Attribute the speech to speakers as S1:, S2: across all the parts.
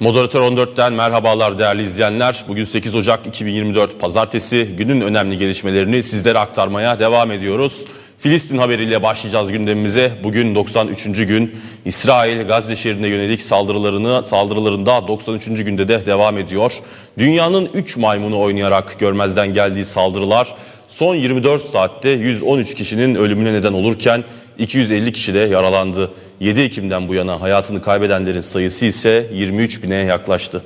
S1: Moderatör 14'ten merhabalar değerli izleyenler. Bugün 8 Ocak 2024 Pazartesi günün önemli gelişmelerini sizlere aktarmaya devam ediyoruz. Filistin haberiyle başlayacağız gündemimize. Bugün 93. gün İsrail Gazze şehrine yönelik saldırılarını saldırılarında 93. günde de devam ediyor. Dünyanın 3 maymunu oynayarak görmezden geldiği saldırılar son 24 saatte 113 kişinin ölümüne neden olurken 250 kişi de yaralandı. 7 Ekim'den bu yana hayatını kaybedenlerin sayısı ise 23 bine yaklaştı.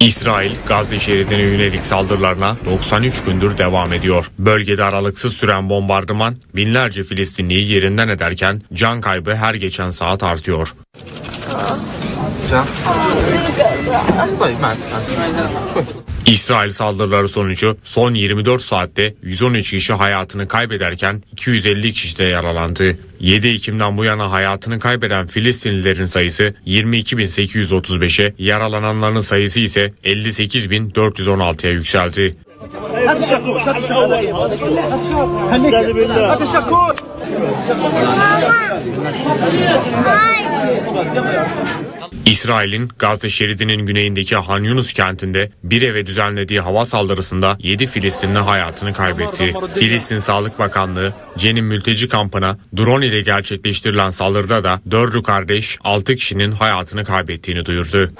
S2: İsrail, Gazze şeridine yönelik saldırılarına 93 gündür devam ediyor. Bölgede aralıksız süren bombardıman binlerce Filistinliyi yerinden ederken can kaybı her geçen saat artıyor. İsrail saldırıları sonucu son 24 saatte 113 kişi hayatını kaybederken 250 kişi de yaralandı. 7 Ekim'den bu yana hayatını kaybeden Filistinlilerin sayısı 22.835'e, yaralananların sayısı ise 58.416'ya yükseldi.
S3: Mama.
S2: İsrail'in Gazze şeridinin güneyindeki Han Yunus kentinde bir eve düzenlediği hava saldırısında 7 Filistinli hayatını kaybetti. Filistin Sağlık Bakanlığı, Cenin mülteci kampına drone ile gerçekleştirilen saldırıda da 4'ü kardeş 6 kişinin hayatını kaybettiğini duyurdu.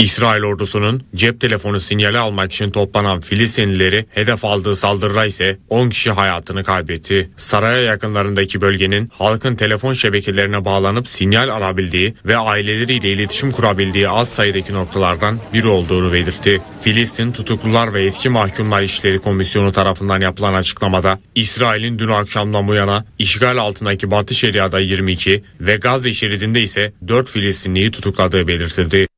S2: İsrail ordusunun cep telefonu sinyali almak için toplanan Filistinlileri hedef aldığı saldırıda ise 10 kişi hayatını kaybetti. Saraya yakınlarındaki bölgenin halkın telefon şebekelerine bağlanıp sinyal arabildiği ve aileleriyle iletişim kurabildiği az sayıdaki noktalardan biri olduğunu belirtti. Filistin Tutuklular ve Eski Mahkumlar İşleri Komisyonu tarafından yapılan açıklamada İsrail'in dün akşamdan bu yana işgal altındaki Batı Şeria'da 22 ve Gazze şeridinde ise 4 Filistinliyi tutukladığı belirtildi.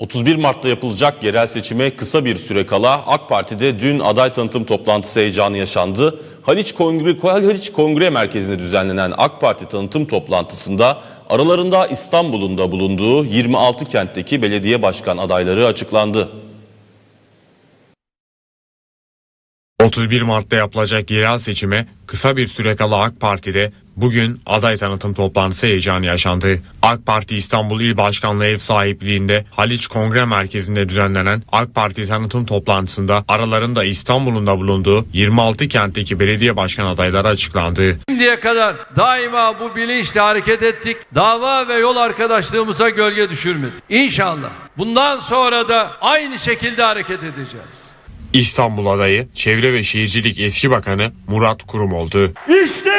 S1: 31 Mart'ta yapılacak yerel seçime kısa bir süre kala AK Parti'de dün aday tanıtım toplantısı heyecanı yaşandı. Haliç Kongre, Haliç Kongre Merkezi'nde düzenlenen AK Parti tanıtım toplantısında aralarında İstanbul'un da bulunduğu 26 kentteki belediye başkan adayları açıklandı.
S2: 31 Mart'ta yapılacak yerel seçime kısa bir süre kala AK Parti'de bugün aday tanıtım toplantısı heyecanı yaşandı. AK Parti İstanbul İl Başkanlığı ev sahipliğinde Haliç Kongre Merkezi'nde düzenlenen AK Parti tanıtım toplantısında aralarında İstanbul'un da bulunduğu 26 kentteki belediye başkan adayları açıklandı.
S4: Şimdiye kadar daima bu bilinçle hareket ettik. Dava ve yol arkadaşlığımıza gölge düşürmedik. İnşallah bundan sonra da aynı şekilde hareket edeceğiz.
S2: İstanbul adayı Çevre ve Şehircilik Eski Bakanı Murat Kurum oldu.
S5: İşte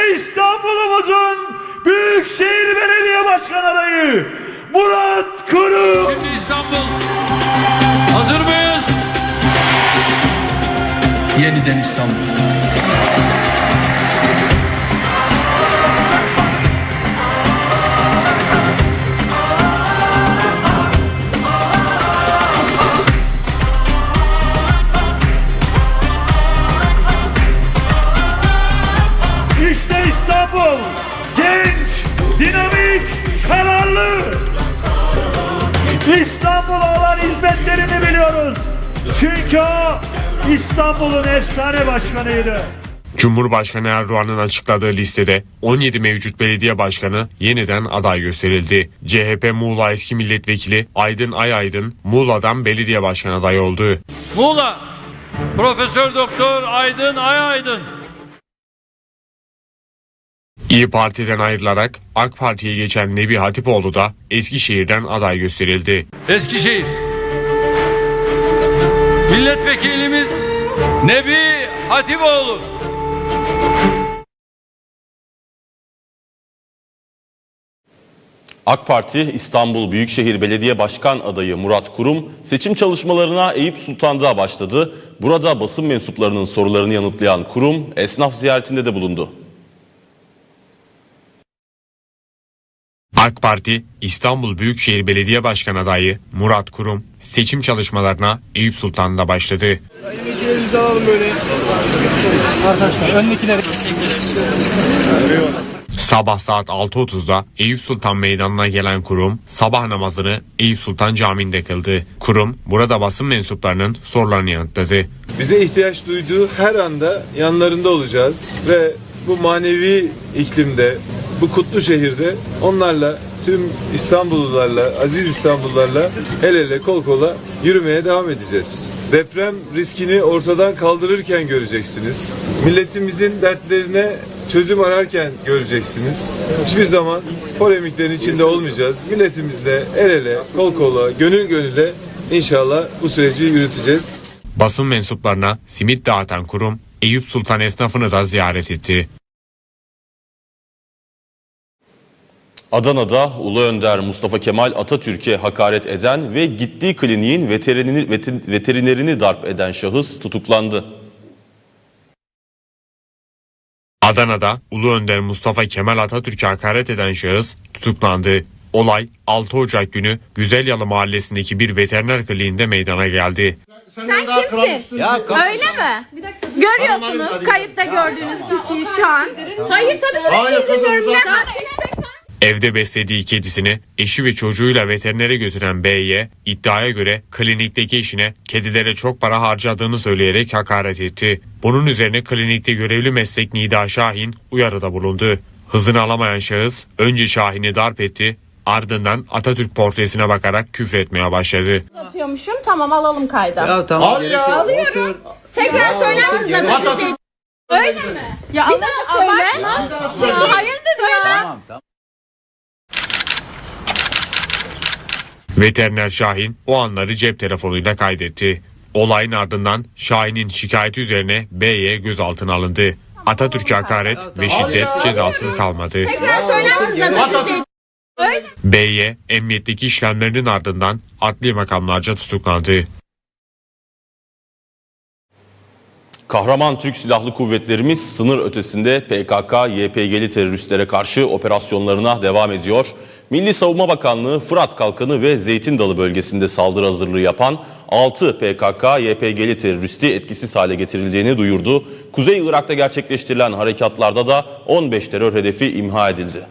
S5: İstanbul'umuzun Büyükşehir Belediye Başkan adayı Murat Kurum.
S4: Şimdi İstanbul hazır mıyız? Yeniden İstanbul.
S5: İstanbul'a olan hizmetlerini biliyoruz. Çünkü o İstanbul'un efsane başkanıydı.
S2: Cumhurbaşkanı Erdoğan'ın açıkladığı listede 17 mevcut belediye başkanı yeniden aday gösterildi. CHP Muğla eski milletvekili Aydın Ayaydın Muğla'dan belediye başkan adayı oldu.
S4: Muğla Profesör Doktor Aydın Ay Aydın.
S2: İyi Parti'den ayrılarak AK Parti'ye geçen Nebi Hatipoğlu da Eskişehir'den aday gösterildi.
S4: Eskişehir. Milletvekilimiz Nebi Hatipoğlu.
S1: AK Parti İstanbul Büyükşehir Belediye Başkan adayı Murat Kurum seçim çalışmalarına Eyüp Sultan'da başladı. Burada basın mensuplarının sorularını yanıtlayan Kurum esnaf ziyaretinde de bulundu.
S2: AK Parti İstanbul Büyükşehir Belediye Başkan adayı Murat Kurum seçim çalışmalarına Eyüp Sultan'da başladı. Sabah saat 6.30'da Eyüp Sultan Meydanı'na gelen kurum sabah namazını Eyüp Sultan Camii'nde kıldı. Kurum burada basın mensuplarının sorularını yanıtladı.
S6: Bize ihtiyaç duyduğu her anda yanlarında olacağız ve bu manevi iklimde, bu kutlu şehirde onlarla tüm İstanbullularla, aziz İstanbullularla el ele kol kola yürümeye devam edeceğiz. Deprem riskini ortadan kaldırırken göreceksiniz. Milletimizin dertlerine çözüm ararken göreceksiniz. Hiçbir zaman polemiklerin içinde olmayacağız. Milletimizle el ele, kol kola, gönül gönüle inşallah bu süreci yürüteceğiz.
S2: Basın mensuplarına simit dağıtan kurum Eyüp Sultan esnafını da ziyaret etti.
S1: Adana'da Ulu Önder Mustafa Kemal Atatürk'e hakaret eden ve gittiği kliniğin vetin- veterinerini darp eden şahıs tutuklandı.
S2: Adana'da Ulu Önder Mustafa Kemal Atatürk'e hakaret eden şahıs tutuklandı. Olay 6 Ocak günü Güzelyalı mahallesindeki bir veteriner kliniğinde meydana geldi.
S7: Sen kimsin? Öyle mi? Görüyorsunuz kayıtta gördüğünüz kişiyi şu an. Hayır tabii ki ya.
S2: Evde beslediği kedisini eşi ve çocuğuyla veterinere götüren B'ye iddiaya göre klinikteki eşine kedilere çok para harcadığını söyleyerek hakaret etti. Bunun üzerine klinikte görevli meslek Nida Şahin uyarıda bulundu. Hızını alamayan şahıs önce Şahin'i darp etti ardından Atatürk portresine bakarak küfretmeye başladı.
S7: Atıyormuşum tamam alalım kayda.
S8: Ya tamam. gerek yok.
S7: Alıyorum. Tekrar söyler misiniz Atatürk? Öyle mi? Ya daha söyle. Ya hayırdır ya?
S8: Tamam tamam.
S2: Veteriner Şahin o anları cep telefonuyla kaydetti. Olayın ardından Şahin'in şikayeti üzerine B'ye gözaltına alındı. Atatürk'e hakaret ve şiddet cezasız kalmadı. B'ye emniyetteki işlemlerinin ardından adli makamlarca tutuklandı.
S1: Kahraman Türk Silahlı Kuvvetlerimiz sınır ötesinde PKK, YPG'li teröristlere karşı operasyonlarına devam ediyor. Milli Savunma Bakanlığı Fırat Kalkanı ve Zeytin Dalı bölgesinde saldırı hazırlığı yapan 6 PKK, YPG'li teröristi etkisiz hale getirildiğini duyurdu. Kuzey Irak'ta gerçekleştirilen harekatlarda da 15 terör hedefi imha edildi.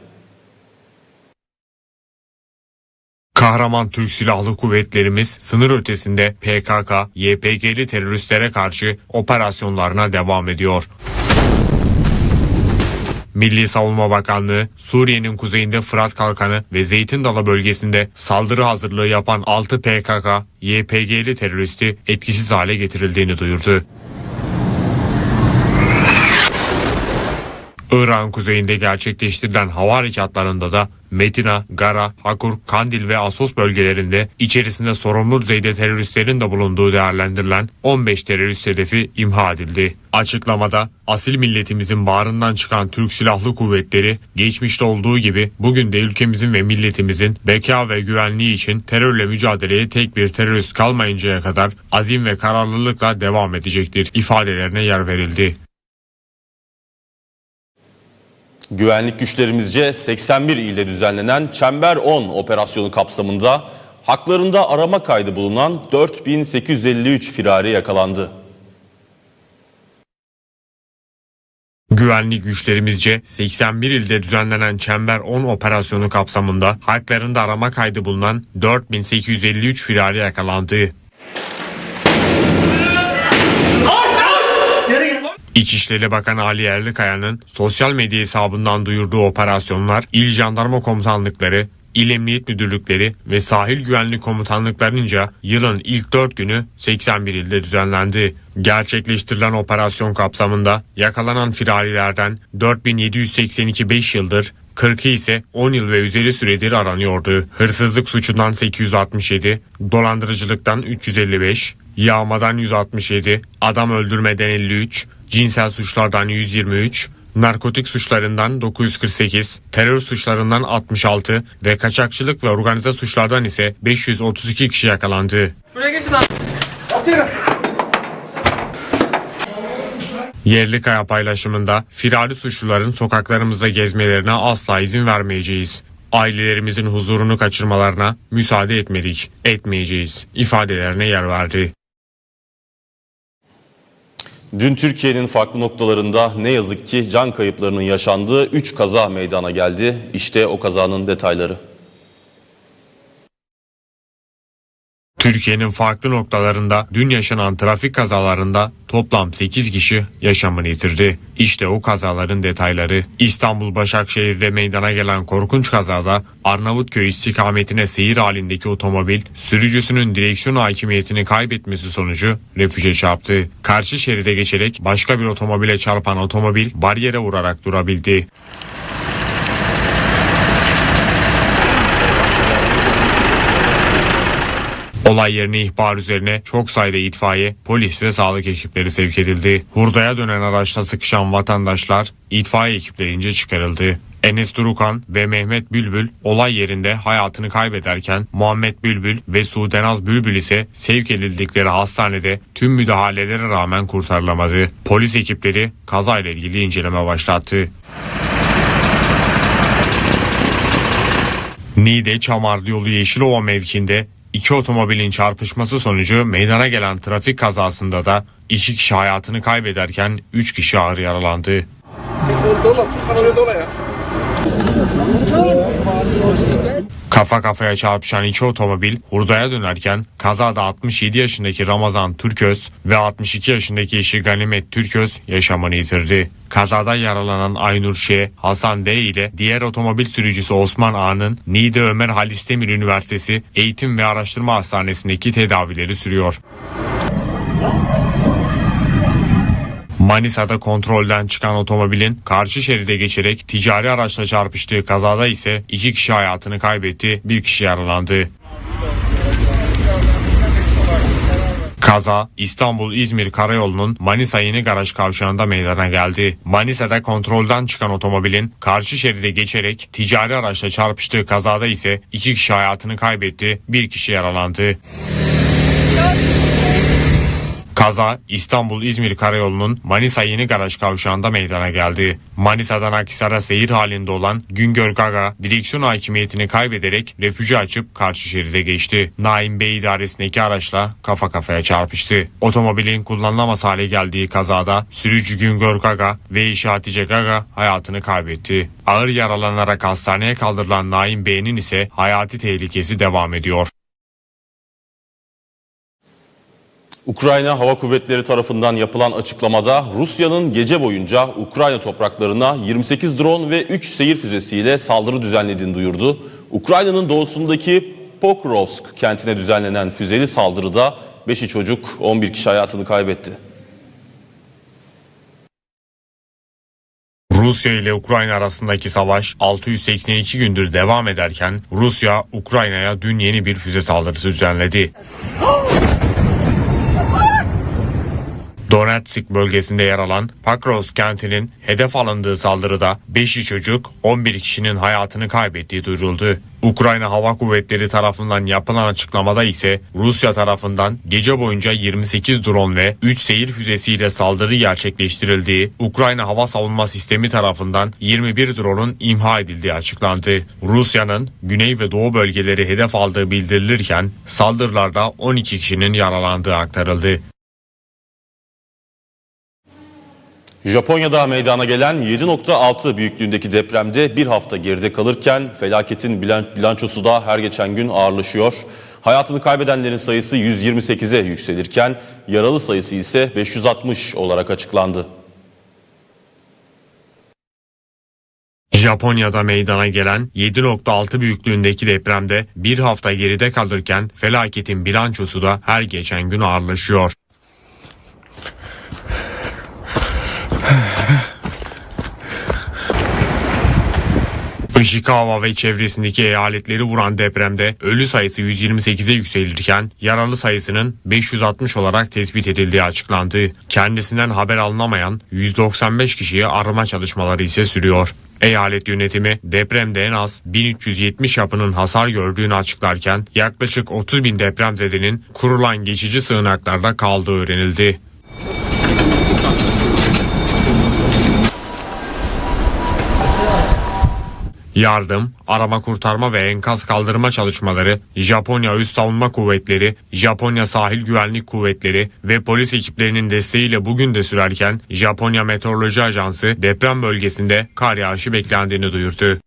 S2: Kahraman Türk Silahlı Kuvvetlerimiz sınır ötesinde PKK, YPG'li teröristlere karşı operasyonlarına devam ediyor. Milli Savunma Bakanlığı, Suriye'nin kuzeyinde Fırat Kalkanı ve Zeytin Dalı bölgesinde saldırı hazırlığı yapan 6 PKK, YPG'li teröristi etkisiz hale getirildiğini duyurdu. İran kuzeyinde gerçekleştirilen hava harekatlarında da Metina, Gara, Hakur, Kandil ve Asos bölgelerinde içerisinde sorumlu düzeyde teröristlerin de bulunduğu değerlendirilen 15 terörist hedefi imha edildi. Açıklamada asil milletimizin bağrından çıkan Türk Silahlı Kuvvetleri geçmişte olduğu gibi bugün de ülkemizin ve milletimizin beka ve güvenliği için terörle mücadeleye tek bir terörist kalmayıncaya kadar azim ve kararlılıkla devam edecektir ifadelerine yer verildi.
S1: Güvenlik güçlerimizce 81 ilde düzenlenen Çember 10 operasyonu kapsamında haklarında arama kaydı bulunan 4853 firari yakalandı.
S2: Güvenlik güçlerimizce 81 ilde düzenlenen Çember 10 operasyonu kapsamında haklarında arama kaydı bulunan 4853 firari yakalandı. İçişleri Bakanı Ali Yerlikaya'nın sosyal medya hesabından duyurduğu operasyonlar İl Jandarma Komutanlıkları, İl Emniyet Müdürlükleri ve Sahil Güvenlik Komutanlıklarınca yılın ilk 4 günü 81 ilde düzenlendi. Gerçekleştirilen operasyon kapsamında yakalanan firarilerden 4782 5 yıldır 40'ı ise 10 yıl ve üzeri süredir aranıyordu. Hırsızlık suçundan 867, dolandırıcılıktan 355, yağmadan 167, adam öldürmeden 53, cinsel suçlardan 123, narkotik suçlarından 948, terör suçlarından 66 ve kaçakçılık ve organize suçlardan ise 532 kişi yakalandı. Yerli kaya paylaşımında firari suçluların sokaklarımızda gezmelerine asla izin vermeyeceğiz. Ailelerimizin huzurunu kaçırmalarına müsaade etmedik, etmeyeceğiz ifadelerine yer verdi.
S1: Dün Türkiye'nin farklı noktalarında ne yazık ki can kayıplarının yaşandığı 3 kaza meydana geldi. İşte o kazanın detayları.
S2: Türkiye'nin farklı noktalarında dün yaşanan trafik kazalarında toplam 8 kişi yaşamını yitirdi. İşte o kazaların detayları. İstanbul Başakşehir'de meydana gelen korkunç kazada Arnavutköy istikametine seyir halindeki otomobil sürücüsünün direksiyon hakimiyetini kaybetmesi sonucu refüje çarptı. Karşı şeride geçerek başka bir otomobile çarpan otomobil bariyere vurarak durabildi. Olay yerine ihbar üzerine çok sayıda itfaiye, polis ve sağlık ekipleri sevk edildi. Hurdaya dönen araçta sıkışan vatandaşlar itfaiye ekiplerince çıkarıldı. Enes Durukan ve Mehmet Bülbül olay yerinde hayatını kaybederken Muhammed Bülbül ve Sudenaz Bülbül ise sevk edildikleri hastanede tüm müdahalelere rağmen kurtarılamadı. Polis ekipleri kazayla ilgili inceleme başlattı. Niğde Çamarlı yolu Yeşilova mevkinde iki otomobilin çarpışması sonucu meydana gelen trafik kazasında da iki kişi hayatını kaybederken üç kişi ağır yaralandı. Kafa kafaya çarpışan iki otomobil hurdaya dönerken kazada 67 yaşındaki Ramazan Türköz ve 62 yaşındaki eşi Ganimet Türköz yaşamını yitirdi. Kazada yaralanan Aynur Şe, Hasan D ile diğer otomobil sürücüsü Osman A'nın Niğde Ömer Halis Demir Üniversitesi Eğitim ve Araştırma Hastanesi'ndeki tedavileri sürüyor. Manisa'da kontrolden çıkan otomobilin karşı şeride geçerek ticari araçla çarpıştığı kazada ise iki kişi hayatını kaybetti, bir kişi yaralandı. Kaza İstanbul-İzmir karayolunun Manisa Yeni Garaj kavşağında meydana geldi. Manisa'da kontrolden çıkan otomobilin karşı şeride geçerek ticari araçla çarpıştığı kazada ise iki kişi hayatını kaybetti, bir kişi yaralandı. Kaza İstanbul-İzmir karayolunun Manisa Yeni Garaj kavşağında meydana geldi. Manisa'dan Akhisar'a seyir halinde olan Güngör Gaga direksiyon hakimiyetini kaybederek refüji açıp karşı şeride geçti. Naim Bey idaresindeki araçla kafa kafaya çarpıştı. Otomobilin kullanılamaz hale geldiği kazada sürücü Güngör Gaga ve eşi Hatice Gaga hayatını kaybetti. Ağır yaralanarak hastaneye kaldırılan Naim Bey'in ise hayati tehlikesi devam ediyor.
S1: Ukrayna Hava Kuvvetleri tarafından yapılan açıklamada Rusya'nın gece boyunca Ukrayna topraklarına 28 drone ve 3 seyir füzesiyle saldırı düzenlediğini duyurdu. Ukrayna'nın doğusundaki Pokrovsk kentine düzenlenen füzeli saldırıda 5'i çocuk 11 kişi hayatını kaybetti.
S2: Rusya ile Ukrayna arasındaki savaş 682 gündür devam ederken Rusya Ukrayna'ya dün yeni bir füze saldırısı düzenledi. Donetsk bölgesinde yer alan Pakrovsk kentinin hedef alındığı saldırıda 5'i çocuk 11 kişinin hayatını kaybettiği duyuruldu. Ukrayna Hava Kuvvetleri tarafından yapılan açıklamada ise Rusya tarafından gece boyunca 28 drone ve 3 seyir füzesiyle saldırı gerçekleştirildiği, Ukrayna Hava Savunma Sistemi tarafından 21 drone'un imha edildiği açıklandı. Rusya'nın güney ve doğu bölgeleri hedef aldığı bildirilirken saldırılarda 12 kişinin yaralandığı aktarıldı.
S1: Japonya'da meydana gelen 7.6 büyüklüğündeki depremde bir hafta geride kalırken felaketin bilan- bilançosu da her geçen gün ağırlaşıyor. Hayatını kaybedenlerin sayısı 128'e yükselirken yaralı sayısı ise 560 olarak açıklandı.
S2: Japonya'da meydana gelen 7.6 büyüklüğündeki depremde bir hafta geride kalırken felaketin bilançosu da her geçen gün ağırlaşıyor. Ishikawa ve çevresindeki eyaletleri vuran depremde ölü sayısı 128'e yükselirken yaralı sayısının 560 olarak tespit edildiği açıklandı. Kendisinden haber alınamayan 195 kişiye arama çalışmaları ise sürüyor. Eyalet yönetimi depremde en az 1370 yapının hasar gördüğünü açıklarken yaklaşık 30 bin depremzedenin kurulan geçici sığınaklarda kaldığı öğrenildi. Yardım, arama kurtarma ve enkaz kaldırma çalışmaları Japonya Üst Savunma Kuvvetleri, Japonya Sahil Güvenlik Kuvvetleri ve polis ekiplerinin desteğiyle bugün de sürerken Japonya Meteoroloji Ajansı deprem bölgesinde kar yağışı beklendiğini duyurdu.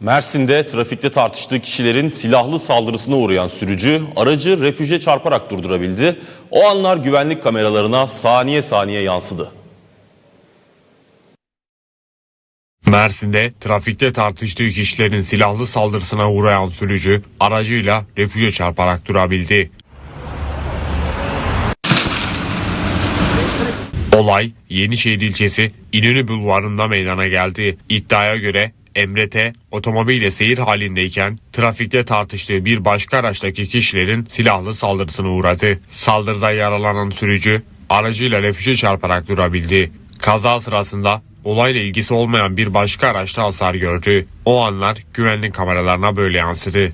S1: Mersin'de trafikte tartıştığı kişilerin silahlı saldırısına uğrayan sürücü aracı refüje çarparak durdurabildi. O anlar güvenlik kameralarına saniye saniye yansıdı.
S2: Mersin'de trafikte tartıştığı kişilerin silahlı saldırısına uğrayan sürücü aracıyla refüje çarparak durabildi. Olay Yenişehir ilçesi İnönü Bulvarı'nda meydana geldi. İddiaya göre Emre T. otomobiyle seyir halindeyken trafikte tartıştığı bir başka araçtaki kişilerin silahlı saldırısına uğradı. Saldırıda yaralanan sürücü aracıyla refüje çarparak durabildi. Kaza sırasında olayla ilgisi olmayan bir başka araçta hasar gördü. O anlar güvenlik kameralarına böyle yansıdı.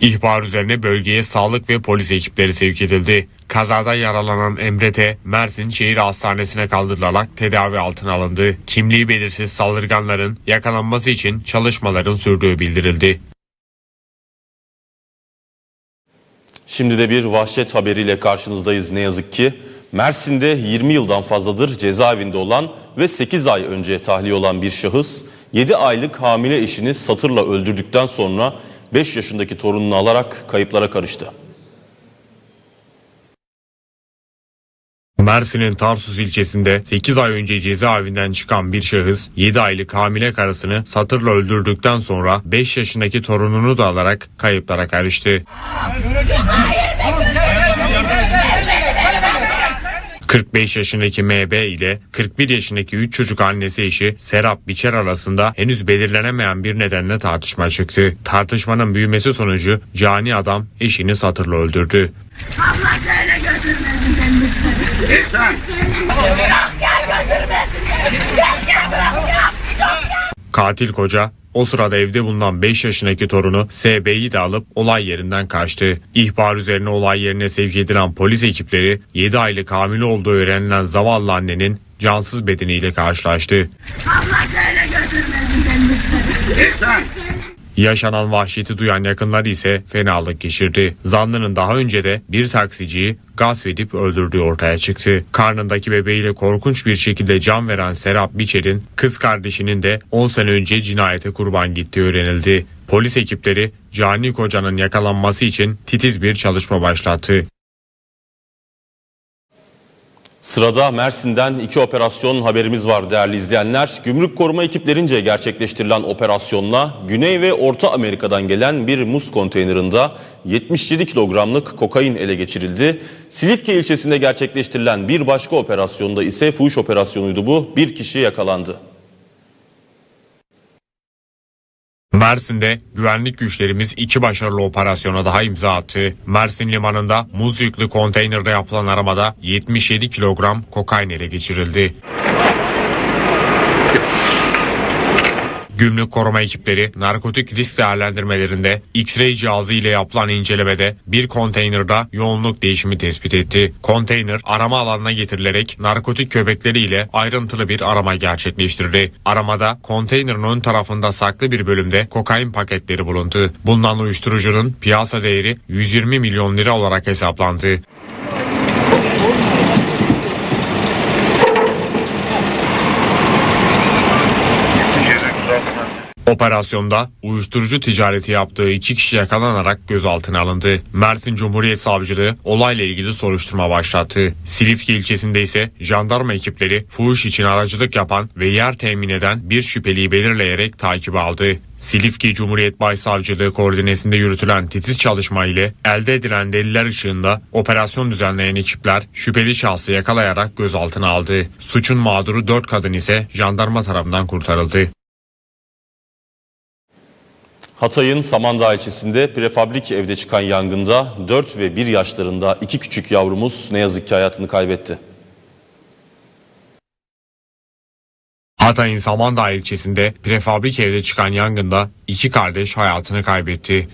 S2: İhbar üzerine bölgeye sağlık ve polis ekipleri sevk edildi. Kazada yaralanan Emre T. Mersin Şehir Hastanesi'ne kaldırılarak tedavi altına alındı. Kimliği belirsiz saldırganların yakalanması için çalışmaların sürdüğü bildirildi.
S1: Şimdi de bir vahşet haberiyle karşınızdayız ne yazık ki. Mersin'de 20 yıldan fazladır cezaevinde olan ve 8 ay önce tahliye olan bir şahıs 7 aylık hamile eşini satırla öldürdükten sonra 5 yaşındaki torununu alarak kayıplara karıştı.
S2: Mersin'in Tarsus ilçesinde 8 ay önce cezaevinden çıkan bir şahıs 7 aylık hamile karısını satırla öldürdükten sonra 5 yaşındaki torununu da alarak kayıplara karıştı. 45 yaşındaki MB ile 41 yaşındaki 3 çocuk annesi eşi Serap Biçer arasında henüz belirlenemeyen bir nedenle tartışma çıktı. Tartışmanın büyümesi sonucu cani adam eşini satırla öldürdü. Katil koca o sırada evde bulunan 5 yaşındaki torunu SB'yi de alıp olay yerinden kaçtı. İhbar üzerine olay yerine sevk edilen polis ekipleri 7 aylık hamile olduğu öğrenilen zavallı annenin cansız bedeniyle karşılaştı. Yaşanan vahşeti duyan yakınları ise fenalık geçirdi. Zanlının daha önce de bir taksiciyi gasp edip öldürdüğü ortaya çıktı. Karnındaki bebeğiyle korkunç bir şekilde can veren Serap Biçer'in kız kardeşinin de 10 sene önce cinayete kurban gittiği öğrenildi. Polis ekipleri cani kocanın yakalanması için titiz bir çalışma başlattı.
S1: Sırada Mersin'den iki operasyon haberimiz var değerli izleyenler. Gümrük koruma ekiplerince gerçekleştirilen operasyonla Güney ve Orta Amerika'dan gelen bir muz konteynerında 77 kilogramlık kokain ele geçirildi. Silifke ilçesinde gerçekleştirilen bir başka operasyonda ise fuhuş operasyonuydu bu. Bir kişi yakalandı.
S2: Mersin'de güvenlik güçlerimiz iki başarılı operasyona daha imza attı. Mersin limanında muz yüklü konteynerde yapılan aramada 77 kilogram kokain ele geçirildi. Gümrük koruma ekipleri narkotik risk değerlendirmelerinde X-ray cihazı ile yapılan incelemede bir konteynerda yoğunluk değişimi tespit etti. Konteyner arama alanına getirilerek narkotik köpekleri ile ayrıntılı bir arama gerçekleştirdi. Aramada konteynerin ön tarafında saklı bir bölümde kokain paketleri bulundu. Bulunan uyuşturucunun piyasa değeri 120 milyon lira olarak hesaplandı. Operasyonda uyuşturucu ticareti yaptığı iki kişi yakalanarak gözaltına alındı. Mersin Cumhuriyet Savcılığı olayla ilgili soruşturma başlattı. Silifke ilçesinde ise jandarma ekipleri fuhuş için aracılık yapan ve yer temin eden bir şüpheliyi belirleyerek takip aldı. Silifke Cumhuriyet Başsavcılığı koordinesinde yürütülen titiz çalışma ile elde edilen deliller ışığında operasyon düzenleyen ekipler şüpheli şahsı yakalayarak gözaltına aldı. Suçun mağduru 4 kadın ise jandarma tarafından kurtarıldı.
S1: Hatay'ın Samandağ ilçesinde prefabrik evde çıkan yangında 4 ve 1 yaşlarında iki küçük yavrumuz ne yazık ki hayatını kaybetti.
S2: Hatay'ın Samandağ ilçesinde prefabrik evde çıkan yangında iki kardeş hayatını kaybetti.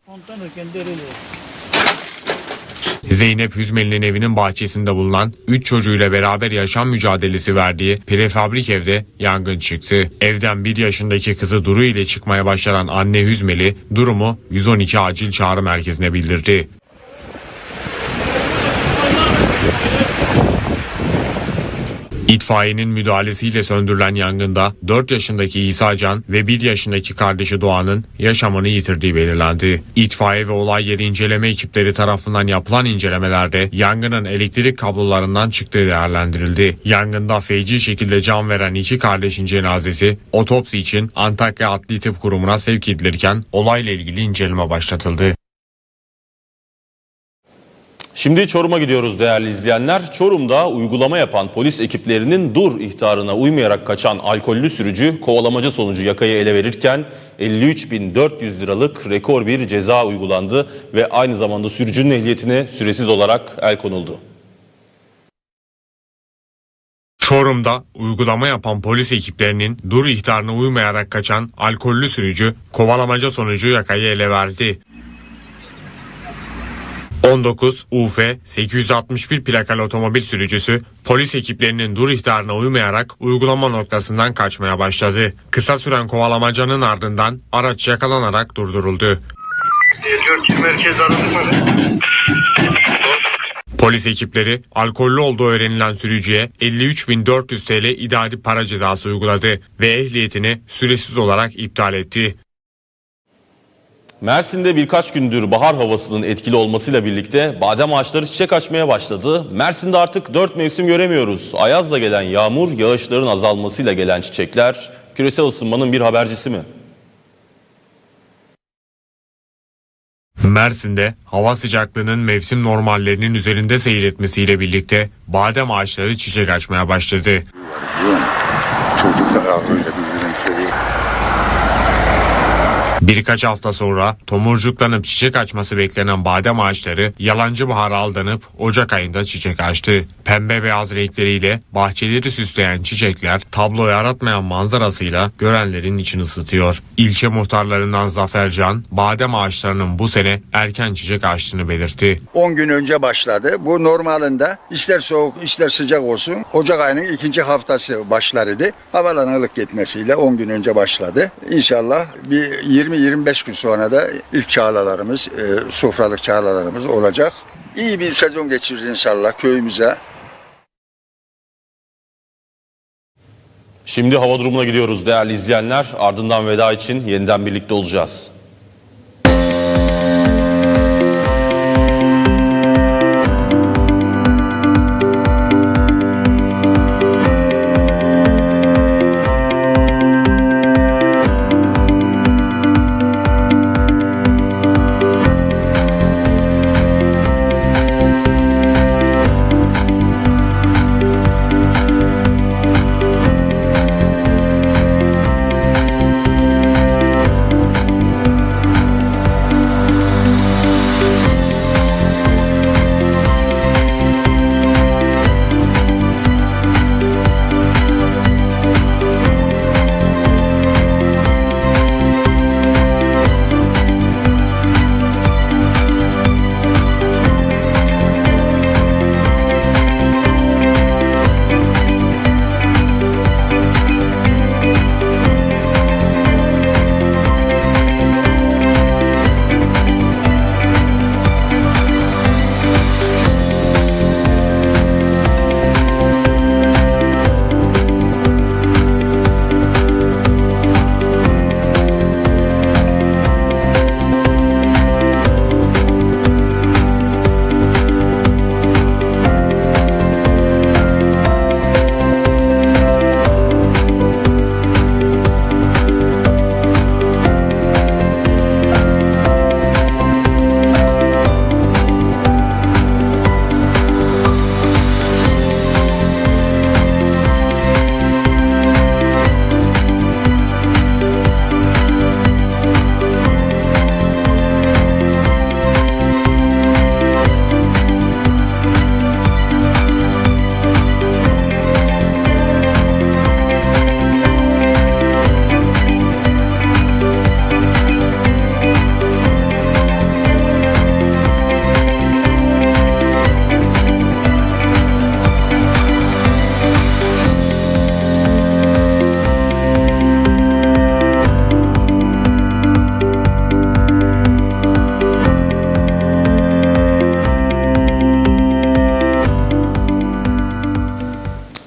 S2: Zeynep Hüzmeli'nin evinin bahçesinde bulunan 3 çocuğuyla beraber yaşam mücadelesi verdiği prefabrik evde yangın çıktı. Evden 1 yaşındaki kızı Duru ile çıkmaya başlayan anne Hüzmeli durumu 112 acil çağrı merkezine bildirdi. İtfaiyenin müdahalesiyle söndürülen yangında 4 yaşındaki İsa Can ve 1 yaşındaki kardeşi Doğan'ın yaşamını yitirdiği belirlendi. İtfaiye ve olay yeri inceleme ekipleri tarafından yapılan incelemelerde yangının elektrik kablolarından çıktığı değerlendirildi. Yangında feci şekilde can veren iki kardeşin cenazesi otopsi için Antakya Adli Tıp Kurumu'na sevk edilirken olayla ilgili inceleme başlatıldı.
S1: Şimdi Çorum'a gidiyoruz değerli izleyenler. Çorum'da uygulama yapan polis ekiplerinin dur ihtarına uymayarak kaçan alkollü sürücü kovalamaca sonucu yakayı ele verirken 53.400 liralık rekor bir ceza uygulandı ve aynı zamanda sürücünün ehliyetine süresiz olarak el konuldu.
S2: Çorum'da uygulama yapan polis ekiplerinin dur ihtarına uymayarak kaçan alkollü sürücü kovalamaca sonucu yakayı ele verdi. 19 UF 861 plakalı otomobil sürücüsü polis ekiplerinin dur ihtarına uymayarak uygulama noktasından kaçmaya başladı. Kısa süren kovalamacanın ardından araç yakalanarak durduruldu.
S3: merkez?
S2: Polis ekipleri alkollü olduğu öğrenilen sürücüye 53.400 TL idari para cezası uyguladı ve ehliyetini süresiz olarak iptal etti.
S1: Mersin'de birkaç gündür bahar havasının etkili olmasıyla birlikte badem ağaçları çiçek açmaya başladı. Mersin'de artık dört mevsim göremiyoruz. Ayazla gelen yağmur, yağışların azalmasıyla gelen çiçekler küresel ısınmanın bir habercisi mi?
S2: Mersin'de hava sıcaklığının mevsim normallerinin üzerinde seyretmesiyle birlikte badem ağaçları çiçek açmaya başladı.
S8: Çocuklar öyle söylüyor.
S2: Birkaç hafta sonra tomurcuklanıp çiçek açması beklenen badem ağaçları yalancı bahara aldanıp Ocak ayında çiçek açtı. Pembe beyaz renkleriyle bahçeleri süsleyen çiçekler tablo yaratmayan manzarasıyla görenlerin içini ısıtıyor. İlçe muhtarlarından Zafer Can, badem ağaçlarının bu sene erken çiçek açtığını belirtti.
S8: 10 gün önce başladı. Bu normalinde ister soğuk ister sıcak olsun Ocak ayının ikinci haftası başlar idi. Havaların ılık gitmesiyle 10 gün önce başladı. İnşallah bir 20-25 gün sonra da ilk çağlalarımız, e, sofralık çağlalarımız olacak. İyi bir sezon geçiririz inşallah köyümüze.
S1: Şimdi hava durumuna gidiyoruz değerli izleyenler. Ardından veda için yeniden birlikte olacağız.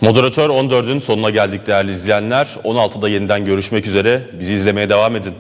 S1: Moderatör 14'ün sonuna geldik değerli izleyenler. 16'da yeniden görüşmek üzere. Bizi izlemeye devam edin.